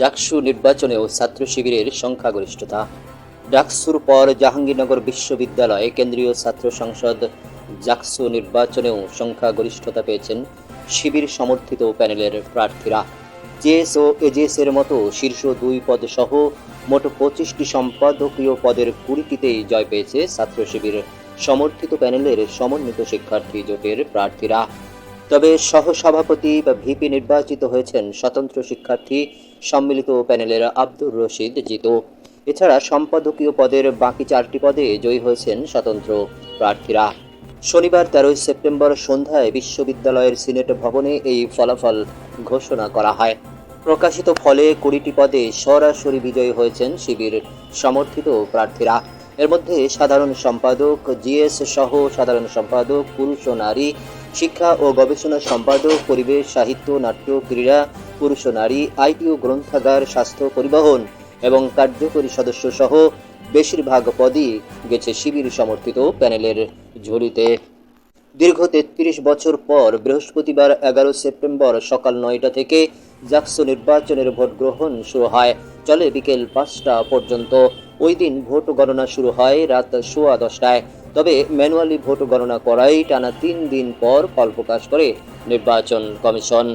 জাকসু নির্বাচনেও ছাত্র শিবিরের সংখ্যাগরিষ্ঠতা। ডাকসুর পর জাহাঙ্গীরনগর বিশ্ববিদ্যালয়ে কেন্দ্রীয় ছাত্র সংসদ জাকসু নির্বাচনেও সংখ্যাগরিষ্ঠতা পেয়েছেন শিবির সমর্থিত প্যানেলের প্রার্থীরা। জেএস ও এজেএস এর মতো শীর্ষ দুই পদ সহ মোট পঁচিশটি সম্পাদকীয় পদের কুড়িটিতেই জয় পেয়েছে ছাত্র শিবির সমর্থিত প্যানেলের সমন্বিত শিক্ষার্থী জোটের প্রার্থীরা। তবে সহসভাপতি বা ভিপি নির্বাচিত হয়েছেন স্বতন্ত্র শিক্ষার্থী সম্মিলিত প্যানেলের আব্দুর রশিদ জিতু। এছাড়া সম্পাদকীয় পদের বাকি চারটি পদে জয়ী হয়েছেন স্বতন্ত্র প্রার্থীরা। শনিবার তেরোই সেপ্টেম্বর সন্ধ্যায় বিশ্ববিদ্যালয়ের সিনেট ভবনে এই ফলাফল ঘোষণা করা হয়। প্রকাশিত ফলে কুড়িটি পদে সরাসরি বিজয়ী হয়েছেন শিবির সমর্থিত প্রার্থীরা। এর মধ্যে সাধারণ সম্পাদক, জিএস সহ সাধারণ সম্পাদক, পুরুষ ও নারী শিক্ষা ও গবেষণা সম্পাদক, পরিবেশ, সাহিত্য, নাট্য, ক্রীড়া, পুরুষ ও নারী, আইটি ও গ্রন্থাগার, স্বাস্থ্য পরিবহন এবং কার্যকরী সদস্য সহ বেশিরভাগ পদই গেছে শিবির সমর্থিত প্যানেলের ঝুলিতে। দীর্ঘ তেত্রিশ বছর পর বৃহস্পতিবার এগারো সেপ্টেম্বর সকাল নয়টা থেকে জাকসু নির্বাচনের ভোট গ্রহণ শুরু হয়। চলে বিকেল পাঁচটা পর্যন্ত। ওই দিন ভোট গণনা শুরু হয় রাত সোয়া দশটায়। তবে ম্যানুয়ালি ভোট গণনা করাই টানা তিন দিন পর ফল প্রকাশ করে নির্বাচন কমিশন।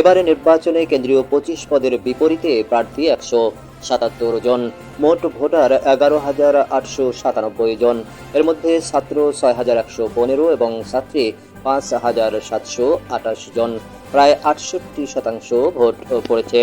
এবারে নির্বাচনে কেন্দ্রীয় পঁচিশ পদের বিপরীতে প্রার্থী একশো সাতাত্তর জন, মোট ভোটার এগারো হাজার আটশো সাতানব্বই জন। এর মধ্যে ছাত্র ছয় হাজার একশো পনেরো এবং ছাত্রী পাঁচ হাজার সাতশো আঠাশ জন। প্রায় আটষট্টি শতাংশ ভোট পড়েছে।